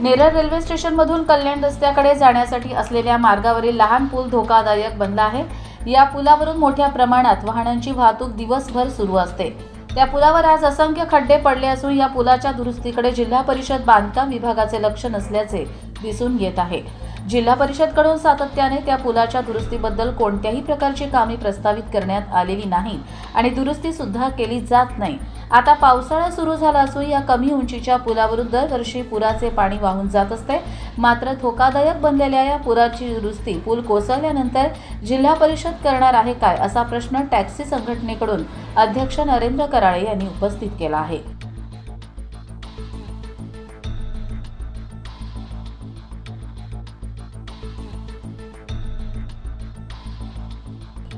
Neral railway स्टेशनमधून कल्याण रस्त्याकडे जाण्यासाठी असलेल्या मार्गावरील लहान पूल धोकादायक बनला आहे. या पुलावरून मोठ्या प्रमाणात वाहनांची वाहतूक दिवसभर सुरू असते. त्या पुलावर आज असंख्य खड्डे पडले असून या पुलाच्या दुरुस्तीकडे जिल्हा परिषद बांधकाम विभागाचे लक्ष नसल्याचे दिसून येत आहे. जिल्हा परिषदकडून सातत्याने त्या पुलाच्या दुरुस्तीबद्दल कोणत्याही प्रकारची कामे प्रस्तावित करण्यात आलेली नाही आणि दुरुस्ती सुद्धा केली जात नाही. आता पावसाळा सुरू झाला असून या कमी उंचीच्या पुलावरून दरवर्षी पुराचे पाणी वाहून जात असते. मात्र धोकादायक बनलेल्या या पुराची दुरुस्ती पूल कोसळल्यानंतर जिल्हा परिषद करणार आहे काय असा प्रश्न टॅक्सी संघटनेकडून अध्यक्ष नरेंद्र कराळे यांनी उपस्थित केला आहे.